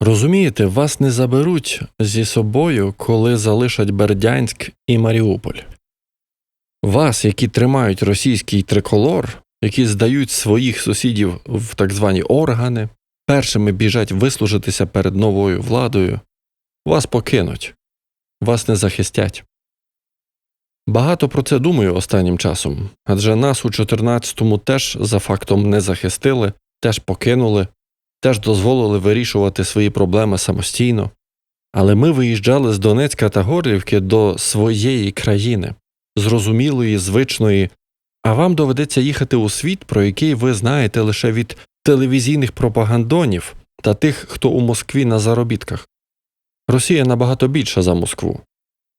Розумієте, вас не заберуть зі собою, коли залишать Бердянськ і Маріуполь. Вас, які тримають російський триколор, які здають своїх сусідів в так звані органи, першими біжать вислужитися перед новою владою, вас покинуть, вас не захистять. Багато про це думаю останнім часом, адже нас у 14-му теж за фактом не захистили, теж покинули, теж дозволили вирішувати свої проблеми самостійно. Але ми виїжджали з Донецька та Горлівки до своєї країни, зрозумілої, звичної, а вам доведеться їхати у світ, про який ви знаєте лише від телевізійних пропагандонів та тих, хто у Москві на заробітках. Росія набагато більша за Москву.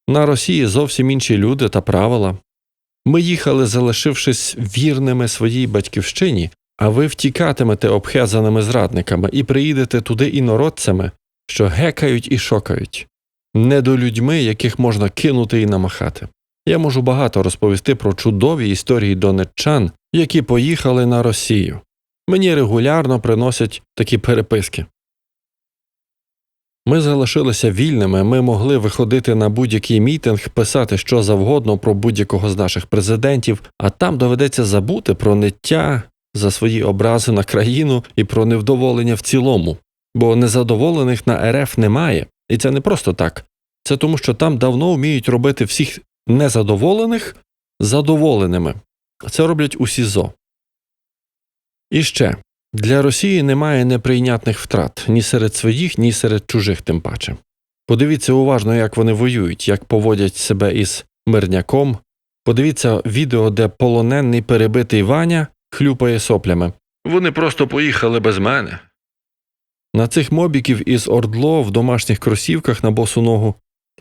На Росії зовсім інші люди та правила. Ми їхали, залишившись вірними своїй батьківщині, а ви втікатимете обхезаними зрадниками і приїдете туди інородцями, що гекають і шокають, недолюдьми, яких можна кинути і намахати. Я можу багато розповісти про чудові історії донеччан, які поїхали на Росію. Мені регулярно приносять такі переписки. Ми залишилися вільними, ми могли виходити на будь-який мітинг, писати що завгодно про будь-якого з наших президентів, а там доведеться забути про ниття за свої образи на країну і про невдоволення в цілому, бо незадоволених на РФ немає, і це не просто так. Це тому, що там давно вміють робити всіх незадоволених задоволеними. Це роблять у СІЗО. І ще для Росії немає неприйнятних втрат ні серед своїх, ні серед чужих, тим паче. Подивіться уважно, як вони воюють, як поводять себе із мирняком. Подивіться відео, де полонений перебитий Ваня хлюпає соплями. Вони просто поїхали без мене. На цих мобіків із Ордло в домашніх кросівках на босу ногу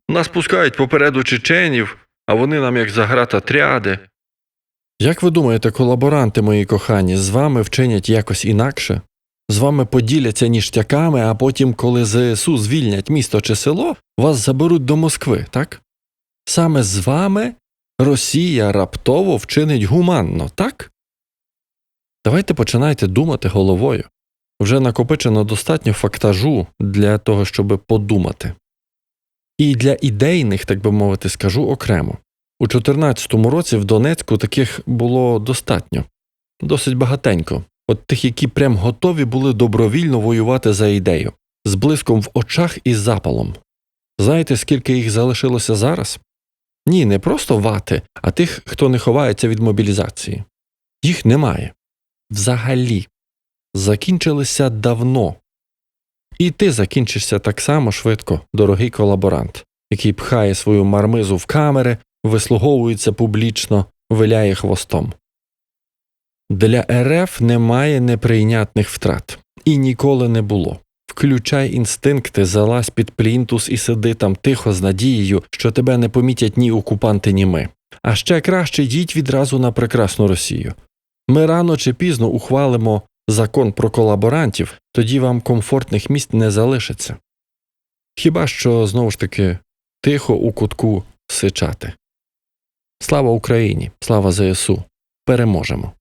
нас пускають попереду чеченів, а вони нам як загратотряди. Як ви думаєте, колаборанти мої кохані, з вами вчинять якось інакше? З вами поділяться ніштяками, а потім, коли ЗСУ звільнять місто чи село, вас заберуть до Москви, так? Саме з вами Росія раптово вчинить гуманно, так? Давайте починайте думати головою. Вже накопичено достатньо фактажу для того, щоб подумати. І для ідейних, так би мовити, скажу окремо. У 2014 році в Донецьку таких було достатньо, досить багатенько, от тих, які прям готові були добровільно воювати за ідею, з блиском в очах і запалом. Знаєте, скільки їх залишилося зараз? Ні, не просто вати, а тих, хто не ховається від мобілізації. Їх немає. Взагалі. Закінчилися давно. І ти закінчишся так само швидко, дорогий колаборант, який пхає свою мармизу в камери, вислуговується публічно, виляє хвостом. Для РФ немає неприйнятних втрат і ніколи не було. Включай інстинкти, залазь під плінтус і сиди там тихо з надією, що тебе не помітять ні окупанти, ні ми. А ще краще йдіть відразу на прекрасну Росію. Ми рано чи пізно ухвалимо закон про колаборантів, тоді вам комфортних місць не залишиться. Хіба що знову ж таки тихо у кутку сичати. Слава Україні, слава ЗСУ! Переможемо!